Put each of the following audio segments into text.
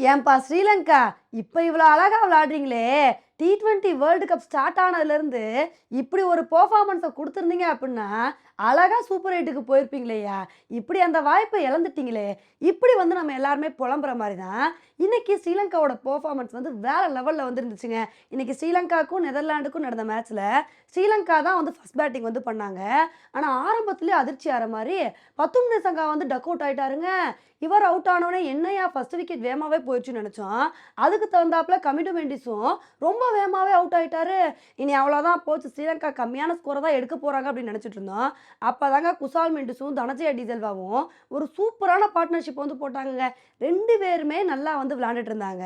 ஏன்பா ஸ்ரீலங்கா? இப்போ இவ்வளோ அழகா விளாடுறீங்களே T twenty world cup start ஆனதுலேருந்து இப்படி ஒரு பர்ஃபார்மன்ஸை கொடுத்துருந்தீங்க அப்படின்னா அழகா சூப்பர் எயிட்டுக்கு போயிருப்பீங்களேயா? இப்படி அந்த வாய்ப்பை இழந்துட்டீங்களே? இப்படி வந்து நம்ம எல்லாருமே புலம்புற மாதிரி தான் இன்றைக்கி ஸ்ரீலங்காவோட பர்ஃபார்மன்ஸ் வந்து வேறு லெவலில் வந்துருந்துச்சுங்க. இன்றைக்கி ஸ்ரீலங்காவுக்கும் நெதர்லாண்டுக்கும் நடந்த மேட்ச்சில் ஸ்ரீலங்கா தான் வந்து ஃபஸ்ட் பேட்டிங் வந்து பண்ணாங்க. ஆனால் ஆரம்பத்துலேயே அதிர்ச்சி ஆகிற மாதிரி பத்தும் சங்கா வந்து டக் அவுட் ஆகிட்டாருங்க இவர் அவுட் ஆனோடனே என்னையா ஃபர்ஸ்ட் விக்கெட் வேகமாகவே போயிடுச்சுன்னு நினச்சோம். அதுக்கு தகுந்தாப்புல கமிட்டு மெண்டிஸும் ரொம்ப வேகமாகவே அவுட் ஆகிட்டாரு இனி அவ்வளோதான் போச்சு. ஸ்ரீலங்கா கம்மியான ஸ்கோரை தான் எடுக்க போகிறாங்க அப்படின்னு நினச்சிட்டு இருந்தோம். அப்போ தாங்க குசால் மெண்டிஸும் தனஜயா டீசல்வாவும் ஒரு சூப்பரான பார்ட்னர்ஷிப் வந்து போட்டாங்க ரெண்டு பேருமே நல்லா வந்து விளாண்டுட்டு இருந்தாங்க.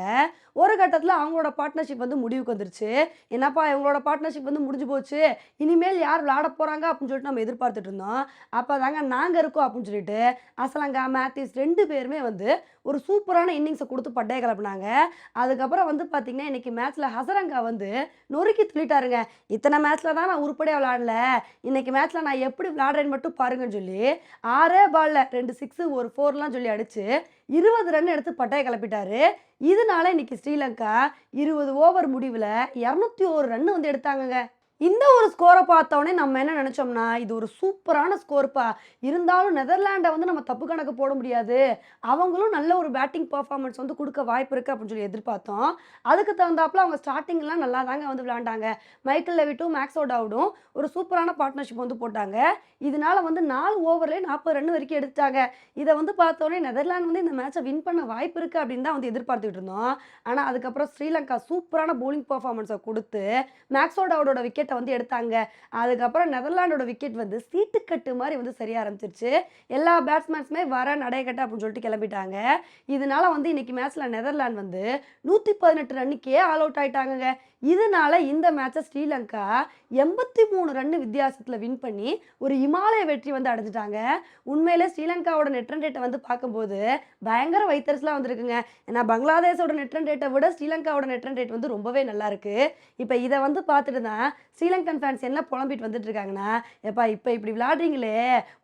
ஒரு கட்டத்தில் அவங்களோட பார்ட்னர்ஷிப் வந்து முடிவுக்கு வந்துருச்சு. என்னப்பா இவங்களோட பார்ட்னர்ஷிப் வந்து முடிஞ்சு போச்சு. இனிமேல் யார் விளாட போகிறாங்க அப்படின்னு சொல்லிட்டு நம்ம எதிர்பார்த்துட்டு இருந்தோம். அப்போ தாங்க நாங்கள் இருக்கோம் அப்படின்னு சொல்லிட்டு அசலங்கா மேத்யூஸ் ரெண்டு பேருமே வந்து ஒரு சூப்பரான இன்னிங்ஸை கொடுத்து பட்டையை கிளப்புனாங்க அதுக்கப்புறம் வந்து பார்த்தீங்கன்னா இன்னைக்கு மேட்ச்சில் ஹசரங்கா வந்து நொறுக்கி துள்ளிட்டாருங்க. இத்தனை மேட்ச்சில் தான் நான் உருப்படியாக விளாடல இன்னைக்கு மேட்ச்சில் நான் எப்படி விளாடுறேன்னு மட்டும் பாருங்கன்னு சொல்லி ஆறே பால்ல ரெண்டு சிக்ஸு ஒரு ஃபோர்லாம் சொல்லி அடிச்சு இருபது ரன் எடுத்து பட்டையை கிளப்பிட்டாரு. இதனால இன்னைக்கு ஸ்ரீலங்கா இருபது ஓவர் முடிவில் இரநூத்தி ஒரு ரன் வந்து எடுத்தாங்கங்க. இந்த ஒரு ஸ்கோரை பார்த்தோன்னே நம்ம என்ன நினச்சோம்னா இது ஒரு சூப்பரான ஸ்கோர்ப்பா இருந்தாலும் நெதர்லாண்டை வந்து நம்ம தப்பு கணக்கு போட முடியாது. அவங்களும் நல்ல ஒரு பேட்டிங் பர்ஃபார்மன்ஸ் வந்து கொடுக்க வாய்ப்பு இருக்குது அப்படின்னு சொல்லி எதிர்பார்த்தோம். அதுக்கு தகுந்தாப்புல அவங்க ஸ்டார்டிங்லாம் நல்லா தாங்க வந்து விளையாண்டாங்க. மைக்கேல் லெவிட்டும் மேக்ஸோ டவுடும் ஒரு சூப்பரான பார்ட்னர்ஷிப் வந்து போட்டாங்க. இதனால வந்து நாலு ஓவர்லேயே நாற்பது ரன் வரைக்கும் எடுத்துட்டாங்க. இதை வந்து பார்த்தோன்னே நெதர்லாண்ட் வந்து இந்த மேட்சை வின் பண்ண வாய்ப்பு இருக்குது அப்படின்னு தான் வந்து எதிர்பார்த்துட்டு இருந்தோம். ஆனால் அதுக்கப்புறம் ஸ்ரீலங்கா சூப்பரான போலிங் பர்ஃபார்மன்ஸை கொடுத்து மேக்ஸோ டவுடோட விக்கெட்டை வந்து எடுத்தாங்க. அதுக்கப்புறம் நெதர்லாண்டோட விக்கெட் வந்து சீட்டுக்கட்டு மாதிரி வந்து சரிய ஆரம்பிச்சிருச்சு. எல்லா பேட்ஸ்மேன்ஸுமே வர நடையக்கட்டு அப்படின்னு சொல்லிட்டு கிளம்பிட்டாங்க. இதனால வந்து இன்னைக்கு மேட்ச்ல நெதர்லாந்து வந்து நூற்றி பதினெட்டு ரன்னுக்கே ஆல் அவுட் ஆயிட்டாங்க இதனால இந்த மேட்சை ஸ்ரீலங்கா எண்பத்தி மூணு ரன் வித்தியாசத்தில் வின் பண்ணி ஒரு இமாலய வெற்றி வந்து அடைஞ்சிட்டாங்க. உண்மையிலே ஸ்ரீலங்காவோட நெட் ரன் ரேட்டை வந்து பார்க்கும்போது பயங்கர வைத்தரிசலாக வந்திருக்குங்க. ஏன்னா பங்களாதேஷோட நெட் ரன் ரேட்டை விட ஸ்ரீலங்காவோட நெட் ரன் ரேட் வந்து ரொம்பவே நல்லா இருக்கு. இப்போ இதை வந்து பார்த்துட்டு தான் ஸ்ரீலங்கன் ஃபேன்ஸ் என்ன புலம்பிட்டு வந்துட்டு இருக்காங்கன்னா எப்பா இப்போ இப்படி விளையாடுறீங்களே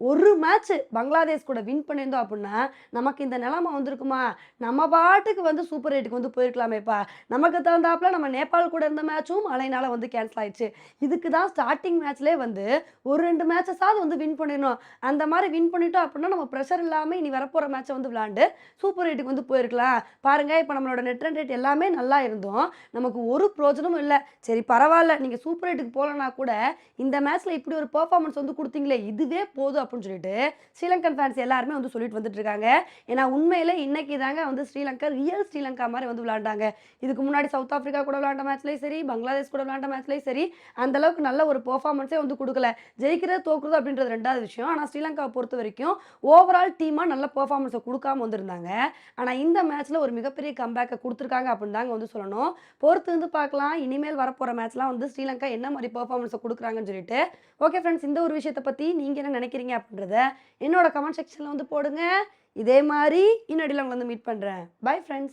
ஒரு மேட்ச் பங்களாதேஷ் கூட வின் பண்ணியிருந்தோம் அப்படின்னா நமக்கு இந்த நிலமை வந்திருக்குமா? நம்ம பாட்டுக்கு வந்து சூப்பர் ரேட்டுக்கு வந்து போயிருக்கலாமேப்பா. நமக்கு தகுந்தாப்புல நம்ம நேபாள் கூட இருந்த மேட்சும் மழைனால வந்து கேன்சல் ஆயிடுச்சு. இதுக்கு தான் ஸ்டார்டிங் மேட்ச்லேயே வந்து ஒரு ரெண்டு மேட்சஸாவது வந்து வின் பண்ணிடணும். அந்த மாதிரி வின் பண்ணிட்டோம் அப்படின்னா நம்ம ப்ரெஷர் இல்லாமல் இனி வரப்போகிற மேட்சை வந்து விளாண்டு சூப்பர் எயிட்டுக்கு வந்து போயிருக்கலாம். பாருங்க இப்போ நம்மளோட நெட் ரன் ரேட் எல்லாமே நல்லா இருந்தோம். நமக்கு ஒரு பிரோஜனமும் இல்லை. சரி பரவாயில்ல. நீங்கள் சூப்பர் எயிட்டுக்கு போகலன்னா கூட இந்த மேட்ச்சில் இப்படி ஒரு பெர்ஃபார்மன்ஸ் வந்து கொடுத்தீங்களே இதுவே போதும் அப்படின்னு சொல்லிட்டு ஸ்ரீலங்கன் ஃபேன்ஸ் எல்லாருமே வந்து சொல்லிட்டு வந்துட்டு இருக்காங்க. ஏன்னா உண்மையிலே இன்னைக்கு தாங்க வந்து ஸ்ரீலங்கா ரியல் ஸ்ரீலங்கா மாதிரி வந்து விளாண்டாங்க இதுக்கு முன்னாடி சவுத் ஆஃப்ரிக்கா கூட விளாண்ட மேட்ச்லேயே சரி பங்களாதேஷ் கூட விளையாண்ட மேட்ச்லேயும் சரி அந்த அளவுக்கு நல்ல ஒரு பெர்ஃபார்மன்ஸே வந்து கொடுக்கல. ஜெயிக்கிறது தோக்குறது அப்படின்றது ரெண்டாவது விஷயம். ஆனால் ஸ்ரீலங்காவை பொறுத்த வரைக்கும் ஓவரால் டீமாக நல்ல பெர்ஃபார்மன்ஸை கொடுக்காம வந்திருந்தாங்க. ஆனால் இந்த மேட்ச்சில் ஒரு மிகப்பெரிய கம்பேக்கை கொடுத்துருக்காங்க அப்படின்னு தாங்க வந்து சொல்லணும். பொறுத்து வந்து பார்க்கலாம். இனிமேல் வரப்போகிற மேட்ச்லாம் வந்து ஸ்ரீலங்கா என்ன மாதிரி பெர்ஃபார்மன்ஸை கொடுக்குறாங்கன்னு சொல்லிட்டு. ஓகே ஃப்ரெண்ட்ஸ் இந்த ஒரு விஷயத்தை பற்றி நீங்கள் என்ன நினைக்கிறீங்க அப்படின்றத என்னோட கமெண்ட் செக்ஷனில் வந்து போடுங்க. இதே மாதிரி இன்னடியில் உங்களை வந்து மீட் பண்ணுறேன் பை ஃப்ரெண்ட்ஸ்